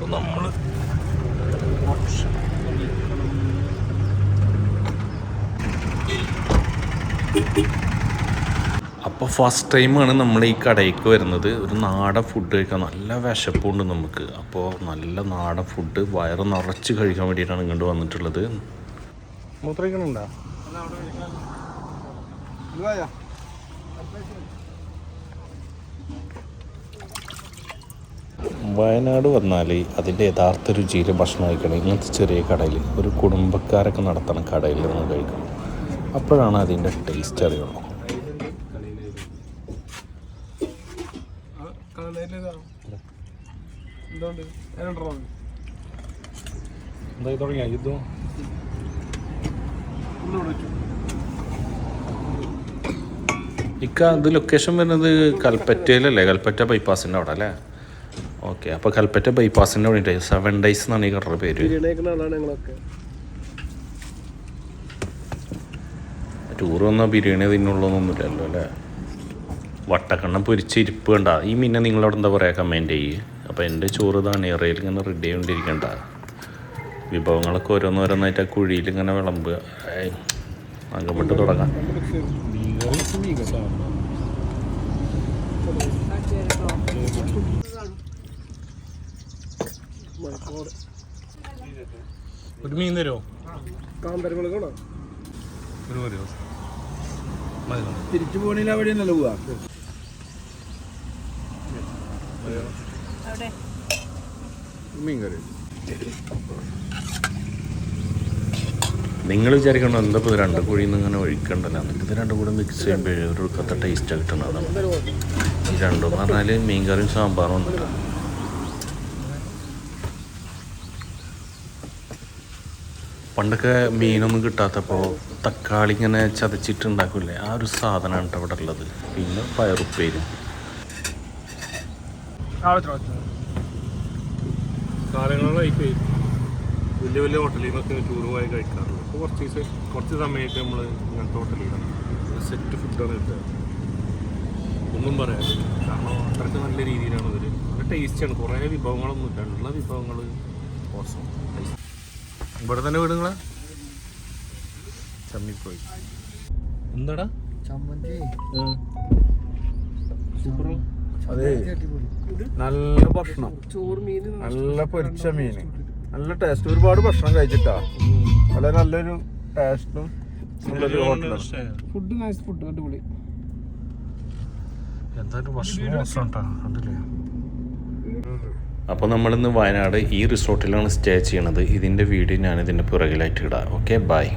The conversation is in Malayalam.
അപ്പോൾ നമ്മൾ അപ്പോൾ ഫസ്റ്റ് ടൈമാണ് നമ്മൾ ഈ കടയ്ക്ക് വരുന്നത്. ഒരു നാടൻ ഫുഡ് കഴിക്കാൻ നല്ല വിശപ്പുണ്ട് നമുക്ക്. അപ്പോൾ നല്ല നാടൻ ഫുഡ് വയറ് നിറച്ച് കഴിക്കാൻ വേണ്ടിയിട്ടാണ് ഇങ്ങോട്ട് വന്നിട്ടുള്ളത്. മൂത്രയിക്കണുണ്ടോ വയനാട് വന്നാൽ അതിന്റെ യഥാർത്ഥ രുചിയിൽ ഭക്ഷണം കഴിക്കണം. ഇങ്ങനത്തെ ചെറിയ കടയിൽ ഒരു കുടുംബക്കാരൊക്കെ നടത്തണം കടയിൽ നിന്ന് കഴിക്കണം. അപ്പോഴാണ് അതിന്റെ ടേസ്റ്റ് അറിയുള്ളൂ. എന്തായി തുടങ്ങിയ? ഇക്ക ഇത് ലൊക്കേഷൻ വരുന്നത് കൽപ്പറ്റയിലല്ലേ? കൽപ്പറ്റ ബൈപ്പാസിന്റെ അവിടെ അല്ലേ? ഓക്കെ അപ്പോൾ കൽപ്പറ്റ ബൈപ്പാസിന്റെ വേണ്ടിയിട്ട് സെവൻ ഡേയ്സ് എന്നാണ് ഈ കടയുടെ പേര്. ടൂർ വന്നാൽ ബിരിയാണി തിന്നുള്ളതൊന്നുമില്ലല്ലോ അല്ലേ? വട്ടക്കണ്ണം പൊരിച്ച് ഇരിപ്പ് കണ്ട. ഈ മീനെ നിങ്ങളവിടെ എന്താ പറയുക കമന്റ് ചെയ്യ്. അപ്പോൾ എന്റെ ചോറ് ഇതാണ് ഇറയിൽ ഇങ്ങനെ റെഡി ആയിക്കൊണ്ടിരിക്കണ്ട. വിഭവങ്ങളൊക്കെ ഓരോന്നോരോന്നായിട്ട് ആ കുഴിയിൽ ഇങ്ങനെ വിളമ്പുക. ഏയ്, അങ്ങോട്ട് തുടങ്ങാം. ഒരു മീൻ തരുമോ കാന്തരങ്ങളാണോ ഒരു മതി തിരിച്ചു പോകണില്ല നല്ല പോവാ മീൻ കറി. നിങ്ങൾ വിചാരിക്കണം എന്താ ഇപ്പോൾ രണ്ട് കുഴിയിൽ നിന്ന് ഇങ്ങനെ ഒഴിക്കണ്ടല്ലോ? എന്നിട്ട് ഇത് രണ്ടും കൂടെ മിക്സ് ചെയ്യുമ്പോൾ ഒരു കത്ത ടേസ്റ്റ് കിട്ടുന്നതാണ് ഈ രണ്ടും പറഞ്ഞാൽ മീൻ കറിയും സാമ്പാറും ഉണ്ട് പണ്ടൊക്കെ മീനൊന്നും കിട്ടാത്തപ്പോൾ തക്കാളി ഇങ്ങനെ ചതച്ചിട്ടുണ്ടാക്കില്ലേ? ആ ഒരു സാധനമാണ് കേട്ടോ ഇവിടെ ഉള്ളത്. പിന്നെ പയറുപ്പേരും. കാലങ്ങളായിട്ട് വലിയ വലിയ ഹോട്ടലിൽ നിന്നൊക്കെ ടൂർ പോയി കഴിക്കാറുള്ളൂ അപ്പോൾ കുറച്ച് ദിവസം കുറച്ച് സമയത്ത് നമ്മൾ ഇങ്ങനത്തെ ഹോട്ടലിലാണ്. സെറ്റ് ഫുഡാണ് കിട്ടുക. ഒന്നും പറയാൻ കാരണം അത്രയ്ക്ക് നല്ല രീതിയിലാണ് ഇവർ നല്ല ടേസ്റ്റാണ് കുറേ വിഭവങ്ങളൊന്നും ഇല്ല. ഉള്ള വിഭവങ്ങൾ മോശം ഇവിടെ തന്നെ വീടുങ്ങളാ? ചമ്മിപ്പോയി. എന്താടാ? ചമ്മന്തി. സൂപ്പറോ. അതെ. നല്ല ഭക്ഷണം. നല്ല പൊരിച്ച മീന് നല്ല ടേസ്റ്റ് ഒരുപാട് ഭക്ഷണം കഴിച്ചിട്ടാ. വളരെ നല്ലൊരു ടേസ്റ്റും നല്ലൊരു ഹോട്ടലാണ് ഫുഡ് നൈസ് ഫുഡ് അടിപൊളി. എന്തായാലും ഭക്ഷണം ഭക്ഷണം കേട്ടോ കണ്ടില്ലേ? അപ്പോൾ നമ്മളിന്ന് വയനാട് ഈ റിസോർട്ടിലാണ് സ്റ്റേ ചെയ്യണത്. ഇതിന്റെ വീഡിയോ ഞാൻ ഇതിന്റെ പുറകിലായിട്ട് ഇടാം. Okay bye